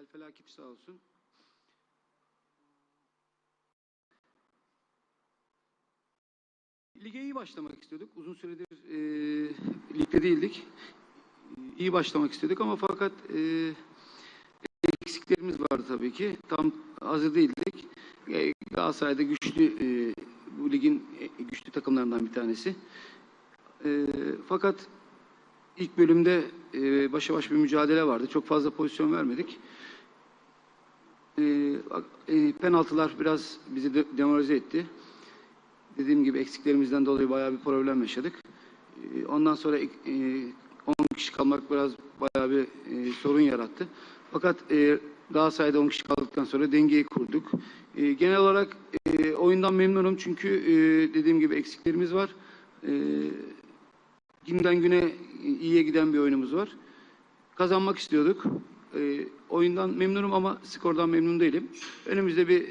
Sel felaketi sağ olsun. Lige iyi başlamak istiyorduk. Uzun süredir e, ligde değildik. İyi başlamak istedik ama fakat e, eksiklerimiz vardı tabii ki. Tam hazır değildik. E, Galatasaray'da güçlü e, bu ligin e, güçlü takımlarından bir tanesi. E, fakat ilk bölümde e, başa baş bir mücadele vardı. Çok fazla pozisyon vermedik. E, e, penaltılar biraz bizi de, demoralize etti. Dediğim gibi eksiklerimizden dolayı bayağı bir problem yaşadık. E, ondan sonra e, 10 kişi kalmak biraz bayağı bir e, sorun yarattı. Fakat e, Galatasaray'da 10 kişi kaldıktan sonra dengeyi kurduk. E, genel olarak e, oyundan memnunum çünkü e, dediğim gibi eksiklerimiz var. E, günden güne iyiye giden bir oyunumuz var. Kazanmak istiyorduk. E, oyundan memnunum ama skordan memnun değilim. Önümüzde bir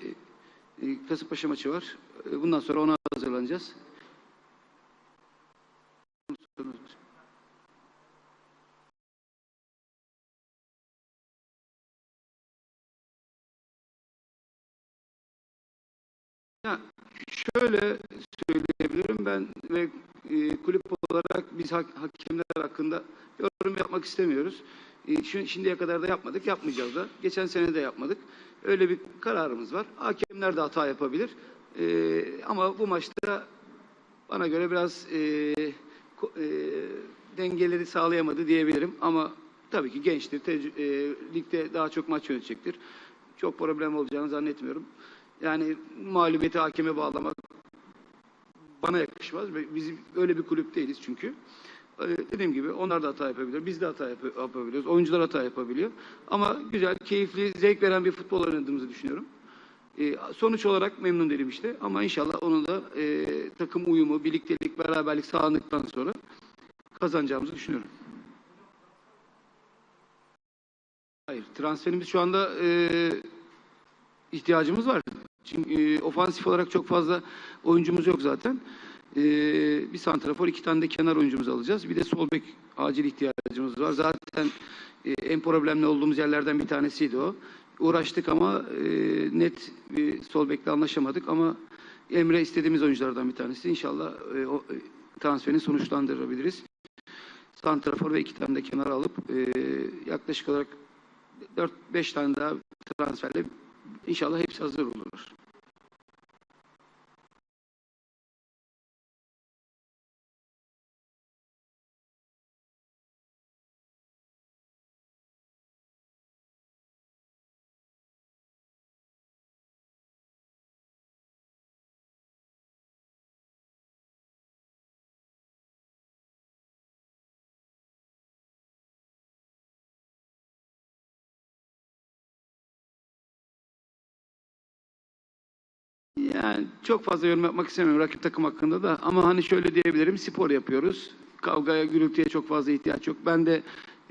e, Kasımpaşa maçı var. E, bundan sonra ona hazırlanacağız. Ya şöyle söyleyebilirim ben ve e, kulüp olarak biz hak- hakemler hakkında yorum yapmak istemiyoruz. E, şimdiye kadar da yapmadık, yapmayacağız da. Geçen sene de yapmadık. Öyle bir kararımız var. Hakemler de hata yapabilir. E, ama bu maçta bana göre biraz e, e, dengeleri sağlayamadı diyebilirim. Ama tabii ki gençtir, tecrü- e, ligde daha çok maç yönetecektir. Çok problem olacağını zannetmiyorum. Yani mağlubiyeti hakeme bağlamak bana yakışmaz. Biz öyle bir kulüp değiliz çünkü. Ee, Dediğim gibi onlar da hata yapabilir. Biz de hata yap- yapabiliyoruz. Oyuncular hata yapabiliyor. Ama güzel, keyifli, zevk veren bir futbol oynadığımızı düşünüyorum. Ee, sonuç olarak memnun değilim işte. Ama inşallah onun da e, takım uyumu, birliktelik, beraberlik sağlandıktan sonra kazanacağımızı düşünüyorum. Hayır, transferimiz şu anda e, ihtiyacımız var. Çünkü e, ofansif olarak çok fazla oyuncumuz yok zaten. E, bir santrafor, iki tane de kenar oyuncumuz alacağız. Bir de sol bek acil ihtiyacımız var. Zaten e, en problemli olduğumuz yerlerden bir tanesiydi o. Uğraştık ama e, net bir sol bekle anlaşamadık ama Emre istediğimiz oyunculardan bir tanesi. İnşallah e, o e, transferini sonuçlandırabiliriz. Santrafor ve iki tane de kenar alıp yaklaşık olarak 4-5 tane daha transferle İnşallah hepsi hazır olur. Yani çok fazla yorum yapmak istemiyorum rakip takım hakkında da ama hani şöyle diyebilirim spor yapıyoruz. Kavgaya, gürültüye çok fazla ihtiyaç yok. Ben de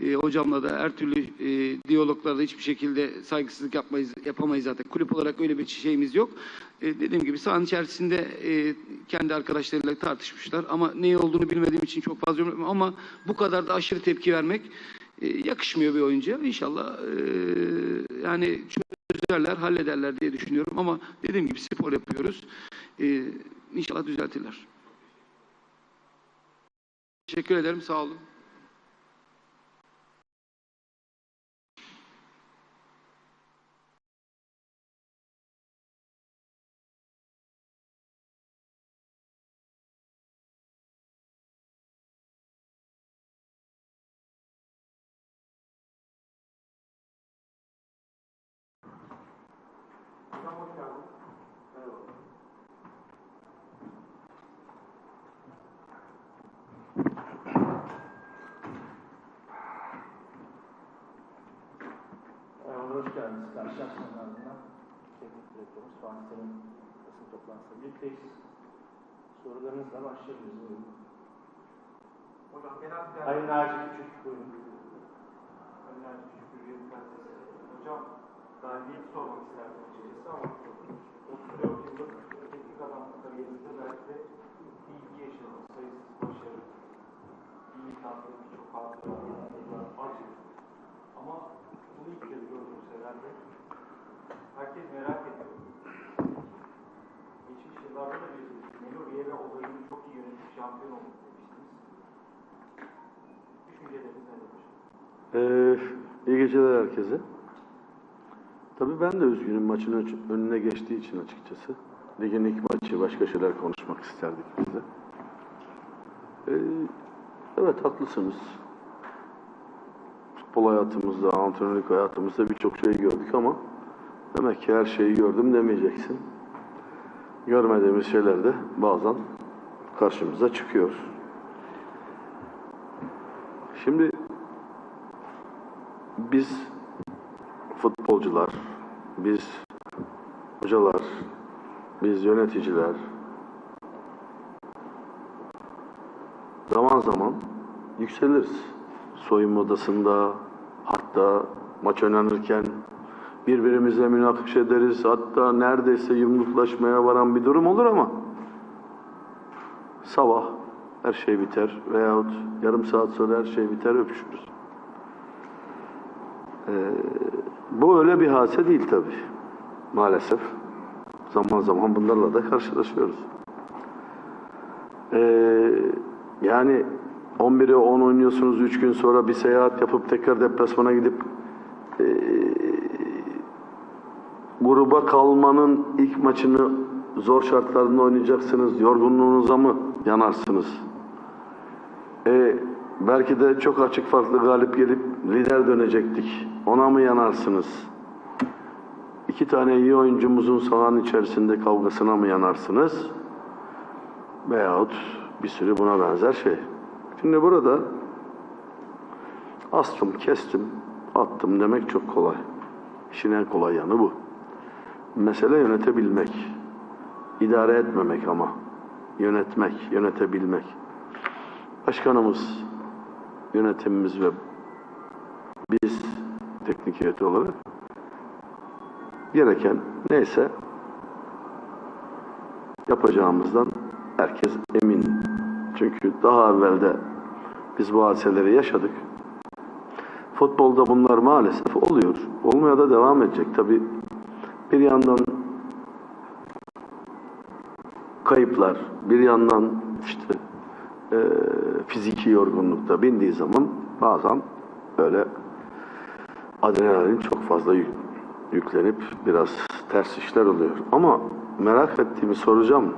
e, hocamla da her türlü e, diyaloglarda hiçbir şekilde saygısızlık yapmayız, yapamayız zaten. Kulüp olarak öyle bir şeyimiz yok. E, dediğim gibi sahanın içerisinde e, kendi arkadaşlarıyla tartışmışlar ama ne olduğunu bilmediğim için çok fazla yorum ama bu kadar da aşırı tepki vermek e, yakışmıyor bir oyuncuya. İnşallah e, yani çözerler, hallederler diye düşünüyorum ama dediğim gibi spor yapıyoruz. Ee, inşallah düzeltirler. Teşekkür ederim, sağ olun. Merhaba, hoş geldiniz. Karşılaşmanın ardından teknik direktörümüz Fatih Terim basın toplantısında birlikteyiz. Sorularınızla başlayabiliriz. Buyurun. Hocam genel bir Sayın Naci Küçük, buyurun. Önemli küçük bir yıl prensesi. Hocam galibiyet sormak isterdim açıkçası ama 34 yıllık teknik adam kariyerinde belki de bilgi yaşadım. Sayısız başarı, iyi tatlı, birçok hatıra, acı. Ama bunu ilk kez gördüğümüz herhalde herkes merak ediyor. Geçmiş yıllarda da bir Melodiye ve olayını çok iyi yönetip şampiyon olduk demiştiniz. Düşünceleriniz nedir? Ee, iyi geceler herkese. Tabii ben de üzgünüm maçın önüne geçtiği için açıkçası. Ligin ilk maçı başka şeyler konuşmak isterdik biz de. Ee, evet haklısınız. Futbol hayatımızda, antrenörlük hayatımızda birçok şey gördük ama demek ki her şeyi gördüm demeyeceksin. Görmediğimiz şeyler de bazen karşımıza çıkıyor. Şimdi biz futbolcular, biz hocalar, biz yöneticiler zaman zaman yükseliriz. Soyunma odasında, hatta maç oynanırken birbirimizle münakaş ederiz. Hatta neredeyse yumruklaşmaya varan bir durum olur ama sabah her şey biter veyahut yarım saat sonra her şey biter öpüşürüz. Ee, bu öyle bir hadise değil tabii. Maalesef. Zaman zaman bunlarla da karşılaşıyoruz. Ee, yani 11'e 10 oynuyorsunuz 3 gün sonra bir seyahat yapıp tekrar deplasmana gidip ee, gruba kalmanın ilk maçını zor şartlarda oynayacaksınız. Yorgunluğunuza mı yanarsınız? E, belki de çok açık farklı galip gelip lider dönecektik. Ona mı yanarsınız? İki tane iyi oyuncumuzun sahanın içerisinde kavgasına mı yanarsınız? Veyahut bir sürü buna benzer şey. Şimdi burada astım, kestim, attım demek çok kolay. İşin en kolay yanı bu. Mesele yönetebilmek. İdare etmemek ama. Yönetmek, yönetebilmek. Başkanımız, yönetimimiz ve biz teknik heyeti olarak gereken neyse yapacağımızdan herkes emin. Çünkü daha evvelde biz bu hadiseleri yaşadık. Futbolda bunlar maalesef oluyor. Olmaya da devam edecek. Tabi bir yandan kayıplar, bir yandan işte e, fiziki yorgunlukta bindiği zaman bazen böyle adrenalin çok fazla yük- yüklenip biraz ters işler oluyor. Ama merak ettiğimi soracağım.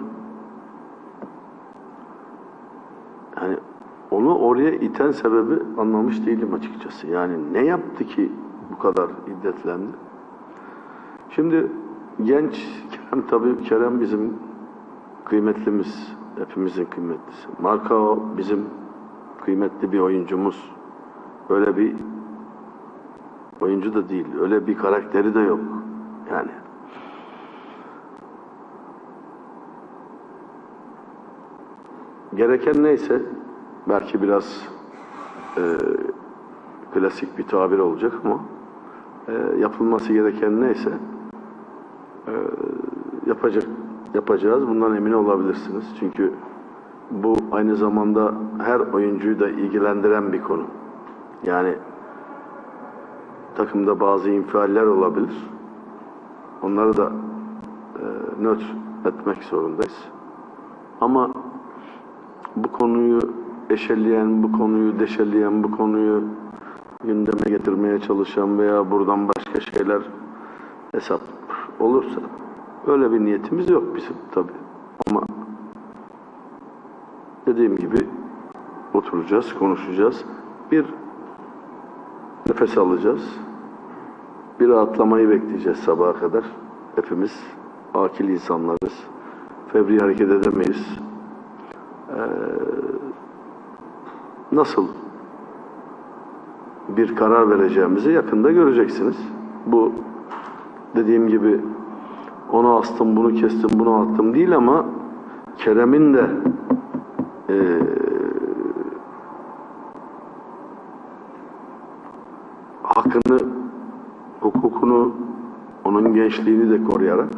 Yani onu oraya iten sebebi anlamış değilim açıkçası. Yani ne yaptı ki bu kadar iddetlendi? Şimdi genç Kerem tabii Kerem bizim kıymetlimiz. Hepimizin kıymetlisi. Marka bizim kıymetli bir oyuncumuz. Öyle bir oyuncu da değil. Öyle bir karakteri de yok. Yani. Gereken neyse belki biraz e, klasik bir tabir olacak ama e, yapılması gereken neyse e, yapacak yapacağız. Bundan emin olabilirsiniz. Çünkü bu aynı zamanda her oyuncuyu da ilgilendiren bir konu. Yani takımda bazı infialler olabilir. Onları da e, nötr etmek zorundayız. Ama bu konuyu eşeleyen, bu konuyu deşeleyen, bu konuyu gündeme getirmeye çalışan veya buradan başka şeyler hesap olursa öyle bir niyetimiz yok bizim tabii. Ama dediğim gibi oturacağız, konuşacağız. Bir nefes alacağız. Bir rahatlamayı bekleyeceğiz sabaha kadar. Hepimiz akil insanlarız. Fevri hareket edemeyiz. Ee, nasıl bir karar vereceğimizi yakında göreceksiniz. Bu dediğim gibi onu astım, bunu kestim, bunu attım değil ama Kerem'in de eee hakkını, onun gençliğini de koruyarak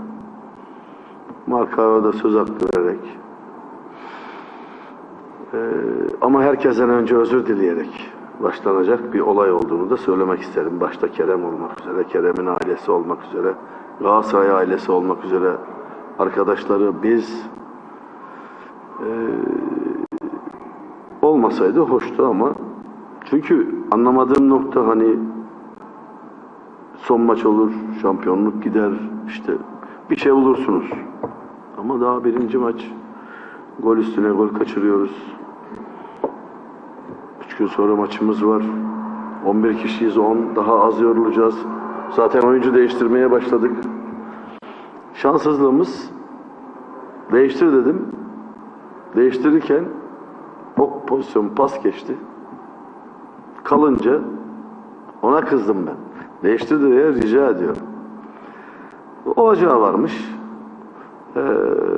markaya da söz hakkı vererek eee, ama herkesten önce özür dileyerek başlanacak bir olay olduğunu da söylemek isterim. Başta Kerem olmak üzere, Kerem'in ailesi olmak üzere Galatasaray ailesi olmak üzere arkadaşları biz eee, olmasaydı hoştu ama çünkü anlamadığım nokta hani son maç olur, şampiyonluk gider, işte bir şey bulursunuz. Ama daha birinci maç gol üstüne gol kaçırıyoruz. Üç gün sonra maçımız var. 11 kişiyiz, 10 daha az yorulacağız. Zaten oyuncu değiştirmeye başladık. Şanssızlığımız değiştir dedim. Değiştirirken o pozisyon pas geçti. Kalınca ona kızdım ben. Değiştirdi diye rica ediyorum. O acaba varmış. Ee,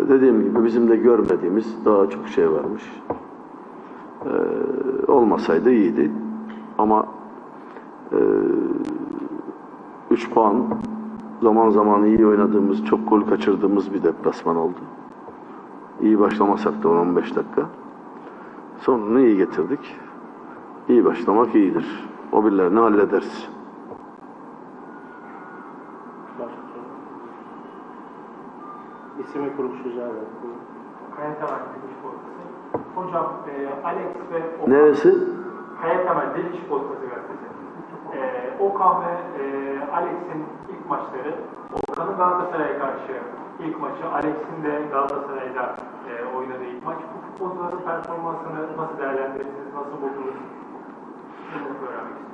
dediğim gibi bizim de görmediğimiz daha çok şey varmış. Ee, olmasaydı iyiydi. Ama e, 3 puan zaman zaman iyi oynadığımız, çok gol kaçırdığımız bir deplasman oldu. İyi başlamasak da 10-15 dakika. Sonunu iyi getirdik. İyi başlamak iyidir. O birilerini hallederiz. Başka soru? İsim ve kuruluş rica ederim. Buyurun. Kaya Temel Diliş Politikası. Hocam e, Alex ve Okan... Neresi? Kaya Temel Diliş Politikası gazetesi. E, Okan ve e, Alex'in ilk maçları, Okan'ın Galatasaray'a karşı ilk maçı, Alex'in de Galatasaray'da e, oynadığı ilk maç. Bu futbolcuların performansını nasıl değerlendirirsiniz, nasıl buldunuz?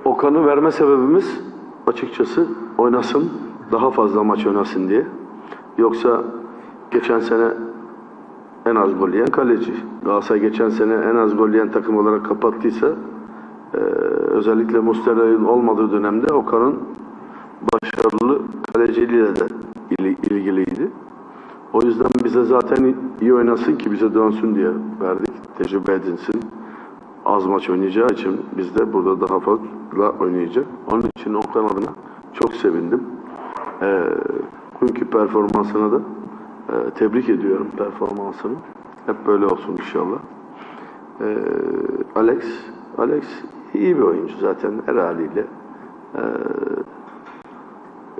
Okan'ı verme sebebimiz açıkçası oynasın, daha fazla maç oynasın diye. Yoksa geçen sene en az gol yiyen kaleci. Galatasaray geçen sene en az gol yiyen takım olarak kapattıysa eee, özellikle Mustera'nın olmadığı dönemde Okan'ın başarılı kaleciliğiyle de ili- ilgiliydi. O yüzden bize zaten iyi oynasın ki bize dönsün diye verdik. Tecrübe edinsin. Az maç oynayacağı için biz de burada daha fazla oynayacak. Onun için Okan adına çok sevindim. Ee, bugünkü performansına da e, tebrik ediyorum performansını. Hep böyle olsun inşallah. Ee, Alex, Alex iyi bir oyuncu zaten her haliyle. Ee,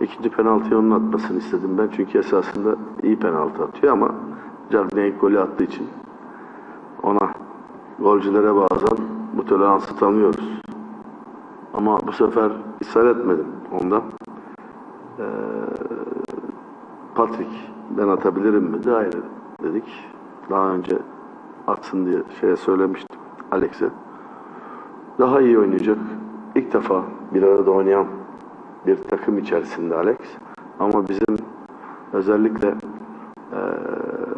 ikinci penaltıyı onun atmasını istedim ben. Çünkü esasında iyi penaltı atıyor ama Cagney golü attığı için ona golcülere bazen bu toleransı tanıyoruz. Ama bu sefer ısrar etmedim ondan. Ee, Patrick ben atabilirim mi? De hayır dedik. Daha önce atsın diye şeye söylemiştim Alex'e. Daha iyi oynayacak. İlk defa bir arada oynayan bir takım içerisinde Alex. Ama bizim özellikle eee,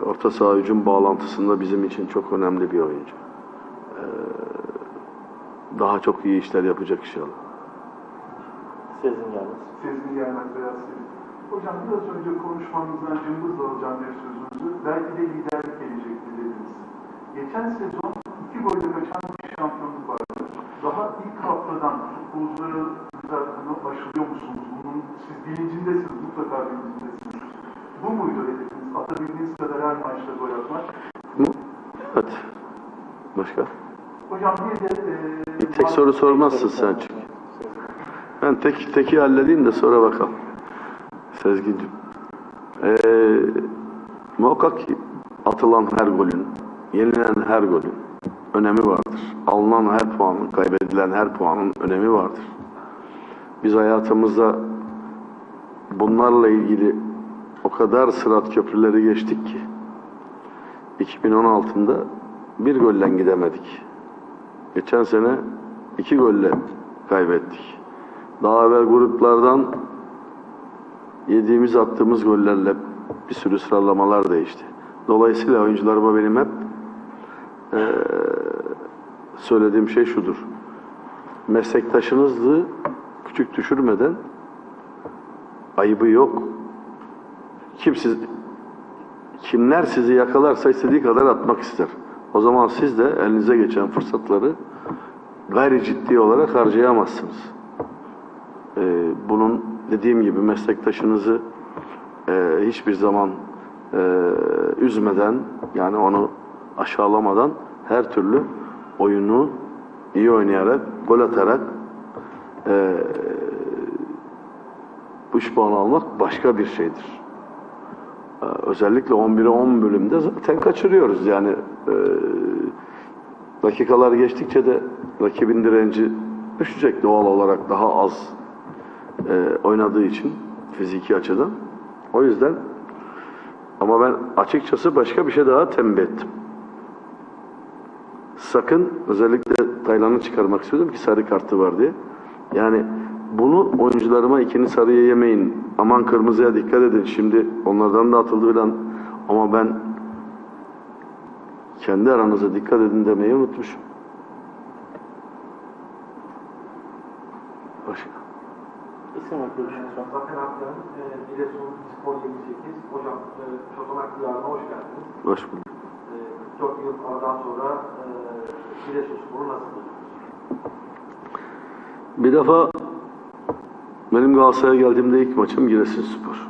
orta saha hücum bağlantısında bizim için çok önemli bir oyuncu. Eee, daha çok iyi işler yapacak inşallah. Sezin yalnız. Sezgin Gelmez Beyaz Sevim. Hocam biraz önce konuşmanızdan cımbızla alacağım bir sözünüzü. Belki de liderlik gelecekti dediniz. Geçen sezon iki golle kaçan bir şampiyonluk vardı. Daha ilk haftadan futbolcuları düzeltmeye başlıyor musunuz? Bunun siz bilincindesiniz, mutlaka bilincindesiniz. Bu muydu hedefiniz? Atabildiğiniz kadar her maçta gol atmak. Evet. Başka? Hocam bir de... e, Bir tek soru sormazsın sen çünkü. Ben tek teki halledeyim de sonra bakalım. Sezgin'cim. Ee, muhakkak ki atılan her golün, yenilen her golün önemi vardır. Alınan her puanın, kaybedilen her puanın önemi vardır. Biz hayatımızda bunlarla ilgili o kadar sırat köprüleri geçtik ki 2016'da bir gollen gidemedik. Geçen sene iki golle kaybettik. Daha evvel gruplardan yediğimiz attığımız gollerle bir sürü sıralamalar değişti. Dolayısıyla oyuncularıma benim hep eee, söylediğim şey şudur. Meslektaşınızı küçük düşürmeden ayıbı yok. Kim siz, kimler sizi yakalarsa istediği kadar atmak ister. O zaman siz de elinize geçen fırsatları gayri ciddi olarak harcayamazsınız. Ee, bunun dediğim gibi meslektaşınızı e, hiçbir zaman e, üzmeden yani onu aşağılamadan her türlü oyunu iyi oynayarak, gol atarak e, 3 puan almak başka bir şeydir. Ee, Özellikle 11'e 10 bölümde zaten kaçırıyoruz. Yani e, dakikalar geçtikçe de rakibin direnci düşecek doğal olarak daha az e, oynadığı için fiziki açıdan. O yüzden ama ben açıkçası başka bir şey daha tembih ettim. Sakın özellikle Taylan'ı çıkarmak istiyordum ki sarı kartı var diye. Yani bunu oyuncularıma ikinci sarıya yemeyin. Aman kırmızıya dikkat edin. Şimdi onlardan da atıldı falan. Ama ben kendi aranıza dikkat edin demeyi unutmuşum. Başka. İsim ve görüşünüz var. Zafer Aklar'ın e, Giresun Spor 28. Hocam e, Çotanak Diyarı'na hoş geldiniz. Hoş bulduk. E, 4 yıl aradan sonra e, Giresun Spor'u nasıl buldunuz? Bir defa benim Galatasaray'a geldiğimde ilk maçım Giresunspor.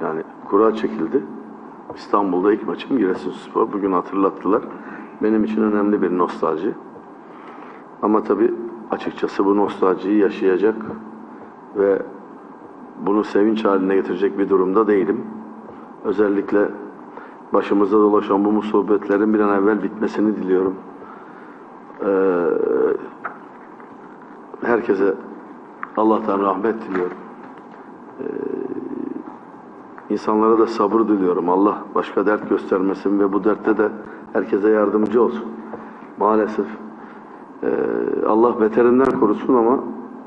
Yani kura çekildi. İstanbul'da ilk maçım Giresunspor. Bugün hatırlattılar. Benim için önemli bir nostalji. Ama tabii açıkçası bu nostaljiyi yaşayacak ve bunu sevinç haline getirecek bir durumda değilim. Özellikle başımızda dolaşan bu musibetlerin bir an evvel bitmesini diliyorum. Ee, herkese Allah'tan rahmet diliyorum. Ee, insanlara da sabır diliyorum. Allah başka dert göstermesin ve bu dertte de herkese yardımcı olsun. Maalesef ee, Allah beterinden korusun ama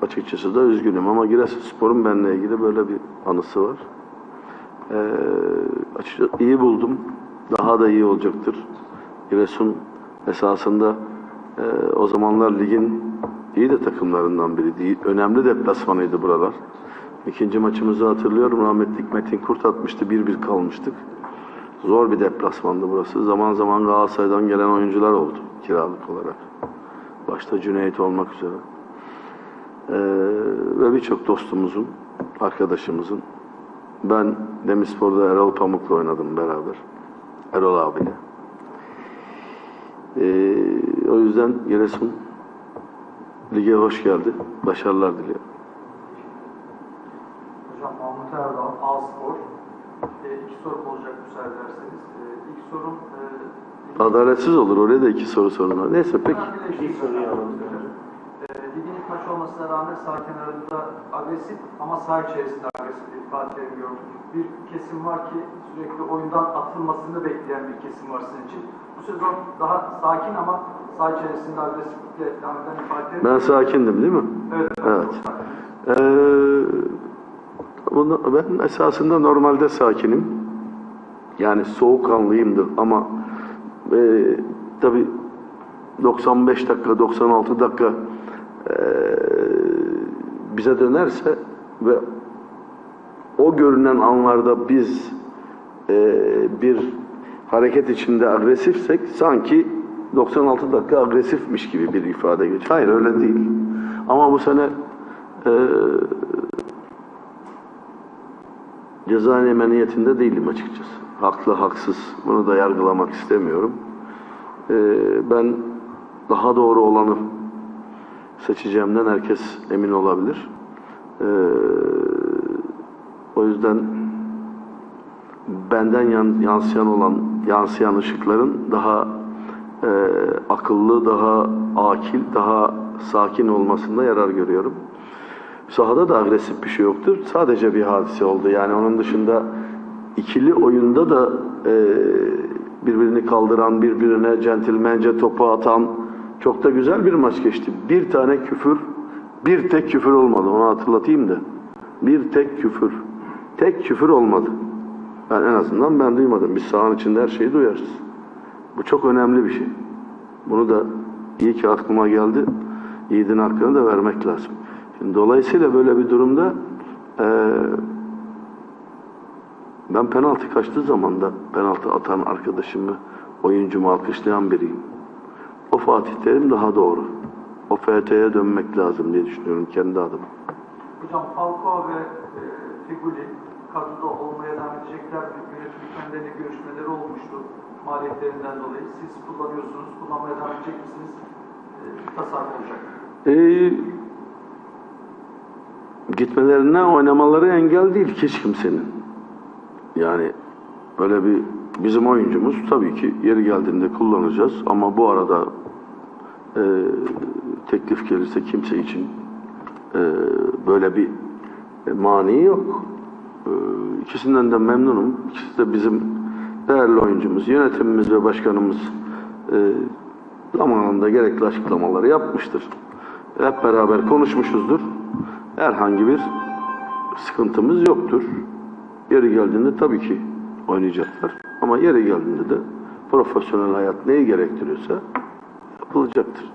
açıkçası da üzgünüm. Ama Giresunspor'un benimle ilgili böyle bir anısı var. Ee, açıkçası iyi buldum. Daha da iyi olacaktır. Giresun esasında e, o zamanlar ligin iyi de takımlarından biriydi. Önemli deplasmanıydı buralar. İkinci maçımızı hatırlıyorum. Rahmetlik Metin Kurt atmıştı. 1-1 kalmıştık. Zor bir deplasmandı burası. Zaman zaman Galatasaray'dan gelen oyuncular oldu kiralık olarak. Başta Cüneyt olmak üzere. Ee, ve birçok dostumuzun, arkadaşımızın. Ben Demirspor'da Erol Pamuk'la oynadım beraber. Erol abiyle. Ee, o yüzden Giresun lige hoş geldi. Başarılar diliyorum. Hocam Mahmut Erdal, A-Spor. E, iki sorum olacak müsaade ederseniz. E, ilk sorum e, Adaletsiz olur. Oraya da iki soru sorun. Neyse peki. Bir soruyu alalım. E, maçı olmasına rağmen sağ kenarında agresif ama sağ içerisinde agresif bir ifadelerini gördük. Bir kesim var ki sürekli oyundan atılmasını bekleyen bir kesim var sizin için. Bu sezon daha sakin ama sağ içerisinde agresiflikle devam eden Ben sakindim değil mi? Evet. Evet. Ee, bunu- ben esasında normalde sakinim. Yani soğukkanlıyımdır ama e, tabii 95 dakika, 96 dakika e, bize dönerse ve o görünen anlarda biz e, bir hareket içinde agresifsek sanki 96 dakika agresifmiş gibi bir ifade geç. Hayır öyle değil. Ama bu sene e, ceza yeme niyetinde değilim açıkçası. Haklı haksız bunu da yargılamak istemiyorum. E, ben daha doğru olanı seçeceğimden herkes emin olabilir. E, o yüzden benden yan- yansıyan olan yansıyan ışıkların daha e, akıllı, daha akil, daha sakin olmasında yarar görüyorum. Sahada da agresif bir şey yoktur. Sadece bir hadise oldu. Yani onun dışında ikili oyunda da e, birbirini kaldıran, birbirine centilmence topu atan çok da güzel bir maç geçti. Bir tane küfür, bir tek küfür olmadı. Onu hatırlatayım da. Bir tek küfür. Tek küfür olmadı. Ben en azından ben duymadım. Biz sahanın içinde her şeyi duyarız. Bu çok önemli bir şey. Bunu da iyi ki aklıma geldi. Yiğidin hakkını da vermek lazım. Şimdi dolayısıyla böyle bir durumda eee, ben penaltı kaçtığı zaman da penaltı atan arkadaşımı, oyuncumu alkışlayan biriyim. O Fatih Terim daha doğru. O FT'ye dönmek lazım diye düşünüyorum kendi adıma. Hocam Falcao ve e, Figuli kadroda olmaya devam edecekler. Yönetim kendilerine görüşmeleri olmuştu maliyetlerinden dolayı. Siz kullanıyorsunuz, kullanmaya devam edecek misiniz? E, tasarruf olacak. Ee, gitmelerine oynamaları engel değil hiç kimsenin. Yani öyle bir bizim oyuncumuz tabii ki yeri geldiğinde kullanacağız ama bu arada e, teklif gelirse kimse için e, böyle bir mani yok. E, ikisinden de memnunum. İkisi de bizim değerli oyuncumuz, yönetimimiz ve başkanımız e, zamanında gerekli açıklamaları yapmıştır. Hep beraber konuşmuşuzdur. Herhangi bir sıkıntımız yoktur. Yeri geldiğinde tabii ki oynayacaklar. Ama yeri geldiğinde de profesyonel hayat neyi gerektiriyorsa yapılacaktır.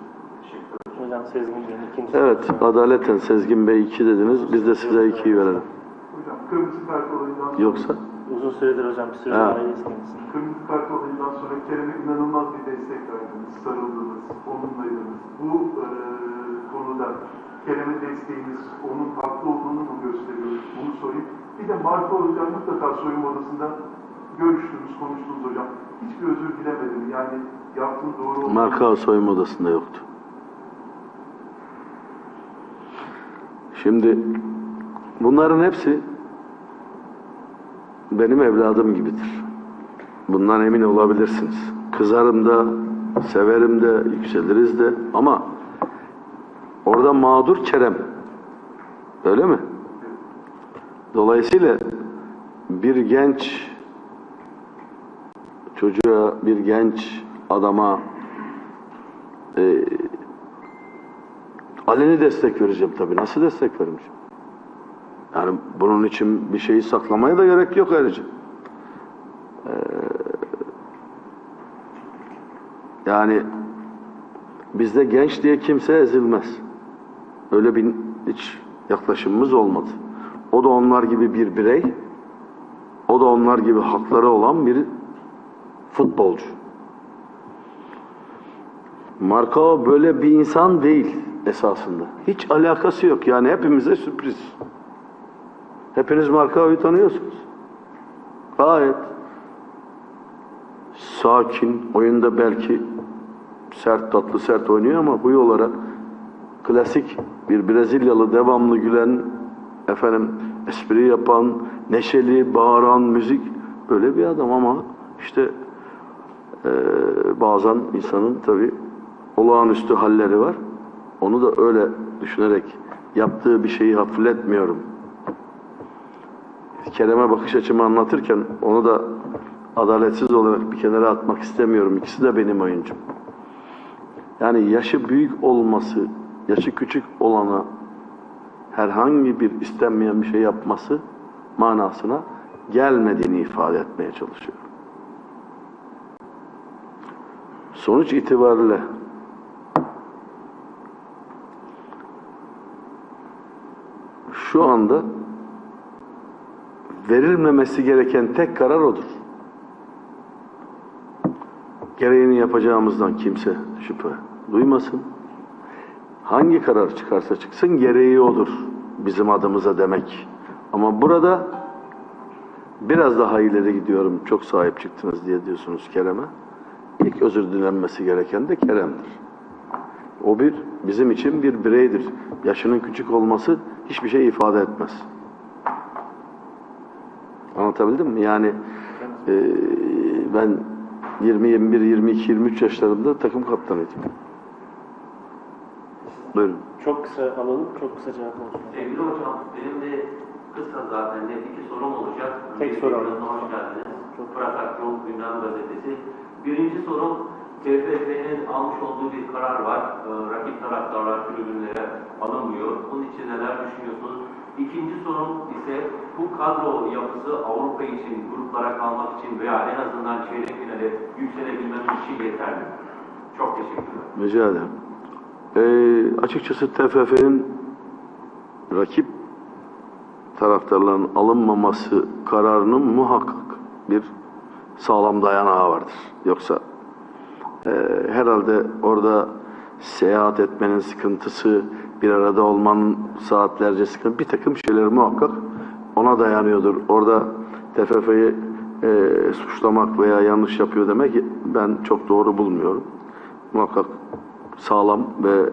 Hocam Sezgin Bey'in ikinci Evet, adaleten Sezgin Bey 2 dediniz. Biz de size 2'yi verelim. Hocam kırmızı kart olayından sonra, Yoksa Uzun süredir hocam bir süredir Ha. arayız kendisini. kırmızı kart olayından sonra Kerem'e inanılmaz bir destek verdiniz, sarıldınız, onunlaydınız. Bu e, konuda Kerem'e desteğiniz onun haklı olduğunu mu gösteriyor? Bunu sorayım. Bir de Marco Hocam mutlaka soyunma odasında görüştünüz, konuştunuz hocam. Hiçbir özür dilemedim. Yani yaptığım doğru oldu. marka soyunma odasında yoktu. Şimdi bunların hepsi benim evladım gibidir. Bundan emin olabilirsiniz. Kızarım da, severim de, yükseliriz de ama orada mağdur Kerem. Öyle mi? Dolayısıyla bir genç çocuğa, bir genç adama e, aleni destek vereceğim tabii. Nasıl destek vereceğim? Yani bunun için bir şeyi saklamaya da gerek yok ayrıca. Ee, yani bizde genç diye kimse ezilmez. Öyle bir hiç yaklaşımımız olmadı. O da onlar gibi bir birey, o da onlar gibi hakları olan bir futbolcu. Marka böyle bir insan değil esasında. Hiç alakası yok. Yani hepimize sürpriz. Hepiniz Markao'yu tanıyorsunuz. Gayet sakin, oyunda belki sert tatlı sert oynuyor ama huy olarak klasik bir Brezilyalı devamlı gülen, efendim espri yapan, neşeli, bağıran, müzik böyle bir adam ama işte eee, bazen insanın tabi olağanüstü halleri var. Onu da öyle düşünerek yaptığı bir şeyi hafifletmiyorum. Kerem'e bakış açımı anlatırken onu da adaletsiz olarak bir kenara atmak istemiyorum. İkisi de benim oyuncum. Yani yaşı büyük olması, yaşı küçük olana herhangi bir istenmeyen bir şey yapması manasına gelmediğini ifade etmeye çalışıyorum. Sonuç itibariyle şu anda verilmemesi gereken tek karar odur. Gereğini yapacağımızdan kimse şüphe duymasın. Hangi karar çıkarsa çıksın gereği odur bizim adımıza demek. Ama burada biraz daha ileri gidiyorum. Çok sahip çıktınız diye diyorsunuz Kerem'e. İlk özür dilenmesi gereken de Kerem'dir. O bir bizim için bir bireydir. Yaşının küçük olması hiçbir şey ifade etmez. Anlatabildim mi? Yani eee, ben 20, 21, 22, 23 yaşlarında takım kaptanıydım. Buyurun. Çok kısa alalım, çok kısa cevap olsun. Sevgili hocam, benim de kısa zaten net iki sorum olacak. Tek soru. Hoş geldiniz. Fırat Akyon Gündem Gazetesi. Birinci sorum, TFF'nin almış olduğu bir karar var. Ee, rakip taraftarlar tribünlere alınmıyor. Bunun için neler düşünüyorsunuz? İkinci sorum ise bu kadro yapısı Avrupa için, gruplara kalmak için veya en azından çeyrek finale yükselebilmemiz için yeterli. Çok teşekkürler. Rica ederim. Ee, açıkçası TFF'nin rakip taraftarların alınmaması kararının muhakkak bir sağlam dayanağı vardır. Yoksa e, herhalde orada seyahat etmenin sıkıntısı, bir arada olmanın saatlerce sıkıntı, bir takım şeyler muhakkak ona dayanıyordur. Orada TFF'yi e, suçlamak veya yanlış yapıyor demek ben çok doğru bulmuyorum. Muhakkak sağlam ve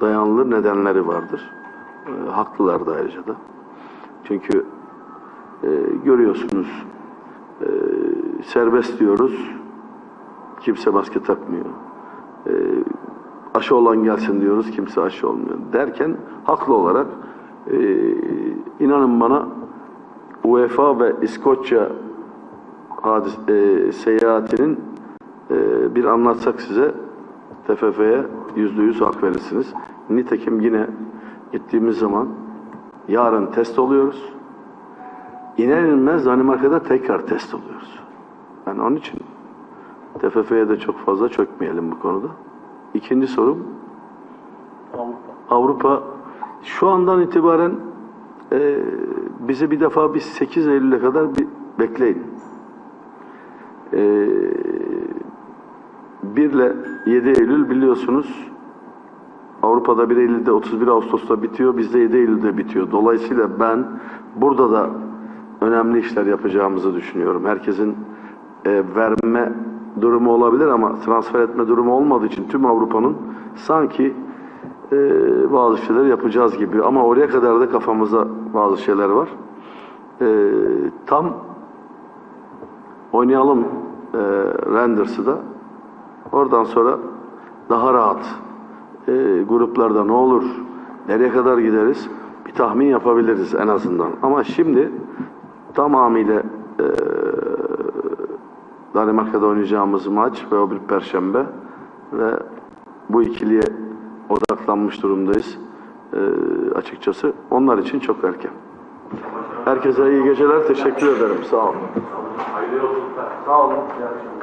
dayanılır nedenleri vardır. E, haklılar da ayrıca da. Çünkü e, görüyorsunuz e, serbest diyoruz. Kimse maske takmıyor. E, aşı olan gelsin diyoruz. Kimse aşı olmuyor. Derken haklı olarak e, inanın bana UEFA ve İskoçya hadis, e, seyahatinin e, bir anlatsak size TFF'ye yüzde yüz hak verirsiniz. Nitekim yine gittiğimiz zaman yarın test oluyoruz. İner inmez Danimarka'da tekrar test oluyoruz. Yani onun için TFF'ye de çok fazla çökmeyelim bu konuda. İkinci sorum Avrupa. Avrupa şu andan itibaren e, bize bir defa bir 8 Eylül'e kadar bir bekleyin. E, 1 ile 7 Eylül biliyorsunuz Avrupa'da 1 Eylül'de 31 Ağustos'ta bitiyor, bizde 7 Eylül'de bitiyor. Dolayısıyla ben burada da önemli işler yapacağımızı düşünüyorum. Herkesin e, verme durumu olabilir ama transfer etme durumu olmadığı için tüm Avrupa'nın sanki e, bazı şeyler yapacağız gibi. Ama oraya kadar da kafamızda bazı şeyler var. E, tam oynayalım e, Renders'ı da. Oradan sonra daha rahat e, gruplarda ne olur, nereye kadar gideriz bir tahmin yapabiliriz en azından. Ama şimdi tamamıyla e, Danimarka'da oynayacağımız maç ve o bir perşembe ve bu ikiliye odaklanmış durumdayız e, açıkçası. Onlar için çok erken. Herkese iyi geceler. Teşekkür ederim. Sağ olun. Sağ olun. İyi akşamlar.